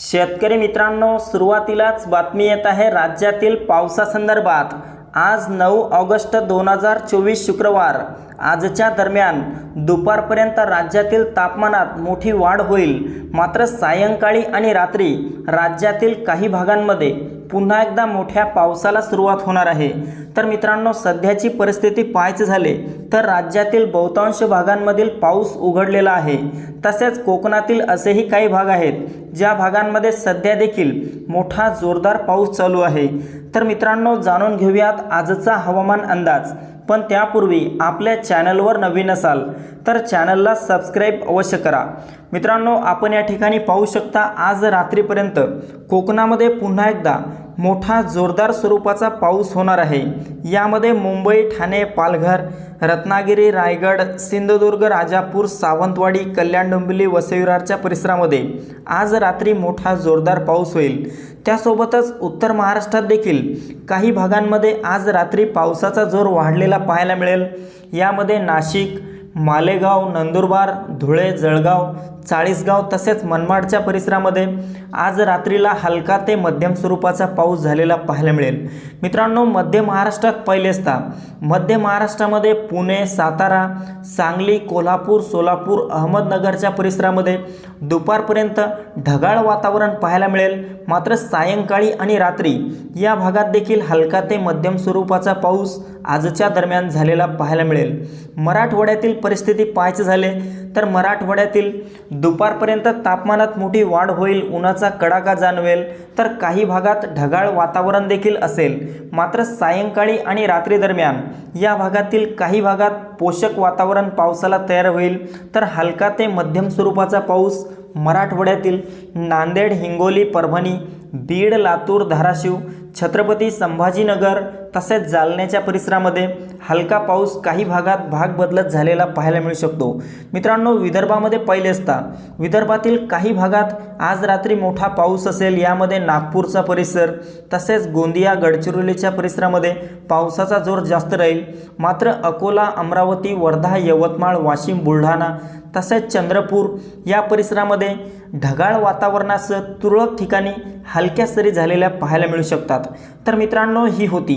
शेतकरी मित्रांनो सुरुवातीलाच बातमी येत आहे राज्यातील पावसासंदर्भात. आज नऊ ऑगस्ट दोन हजार चोवीस शुक्रवार. आजच्या दरम्यान दुपारपर्यंत राज्यातील तापमानात मोठी वाढ होईल. मात्र सायंकाळी आणि रात्री राज्यातील काही भागांमध्ये पुन्हा एकदा मोठ्या पावसाला सुरुवात होणार आहे. तर मित्रांनो सध्याची परिस्थिती पाहायचे झाले तर राज्यातील बहुतांश भागांमधील पाऊस उघडलेला आहे. तसेच कोकणातील असेही काही भाग आहेत. ज्या भागांमध्ये सध्या देखील मोठा जोरदार पाऊस चालू आहे. तर मित्रांनो जाणून घेऊयात आजचा हवामान अंदाज. पण त्यापूर्वी आपल्या चॅनलवर नवीन असाल तर चॅनलला सबस्क्राईब अवश्य करा. मित्रांनो आपण या ठिकाणी पाहू शकता आज रात्रीपर्यंत कोकणामध्ये पुन्हा एकदा मोठा जोरदार स्वरूपाचा पाऊस होणार आहे. यामध्ये मुंबई ठाणे पालघर रत्नागिरी रायगड सिंधुदुर्ग राजापूर सावंतवाडी कल्याण डोंबिवली वसईविरारच्या परिसरामध्ये आज रात्री मोठा जोरदार पाऊस होईल. त्यासोबतच उत्तर महाराष्ट्रात देखील काही भागांमध्ये आज रात्री पावसाचा जोर वाढलेला पाहायला मिळेल. यामध्ये नाशिक मालेगाव नंदुरबार धुळे जळगाव चाळीसगाव तसेच मनमाडच्या परिसरामध्ये आज रात्रीला हलका ते मध्यम स्वरूपाचा पाऊस झालेला पाहायला मिळेल. मित्रांनो मध्य महाराष्ट्रात पहिले असता मध्य महाराष्ट्रामध्ये पुणे सातारा सांगली कोल्हापूर सोलापूर अहमदनगरच्या परिसरामध्ये दुपारपर्यंत ढगाळ वातावरण पाहायला मिळेल. मात्र सायंकाळी आणि रात्री या भागात देखील हलका ते मध्यम स्वरूपाचा पाऊस आजच्या दरम्यान झालेला पाहायला मिळेल. मराठवाड्यातील परिस्थिती पाहायचे झाले तर मराठवाड्यातील दुपारपर्यंत तापमानात मोठी वाढ होईल उन्हाचा कडाका जाणवेल तर काही भागात ढगाळ वातावरण देखील असेल. मात्र सायंकाळी आणि रात्री दरम्यान या भागातील काही भागात पोषक वातावरण पावसाला तयार होईल तर हलका ते मध्यम स्वरूपाचा पाऊस मराठवाड्यातील नांदेड हिंगोली परभणी बीड लातूर धाराशिव छत्रपती संभाजीनगर तसेच जालन्याच्या परिसरामध्ये हलका पाऊस काही भागात भाग बदलत झालेला पाहायला मिळू शकतो. मित्रांनो विदर्भामध्ये पहिले असता. विदर्भातील काही भागात आज रात्री मोठा पाऊस असेल यामध्ये नागपूरचा परिसर तसेच गोंदिया गडचिरोलीच्या परिसरामध्ये पावसाचा जोर जास्त राहील. मात्र अकोला अमरावती वर्धा यवतमाळ वाशिम बुलढाणा तसेच चंद्रपूर या परिसरामध्ये ढगाळ वातावरणासह तुरळक ठिकाणी हलक्या सरी झालेल्या पाहायला मिळू शकतात. तर मित्रांनो ही होती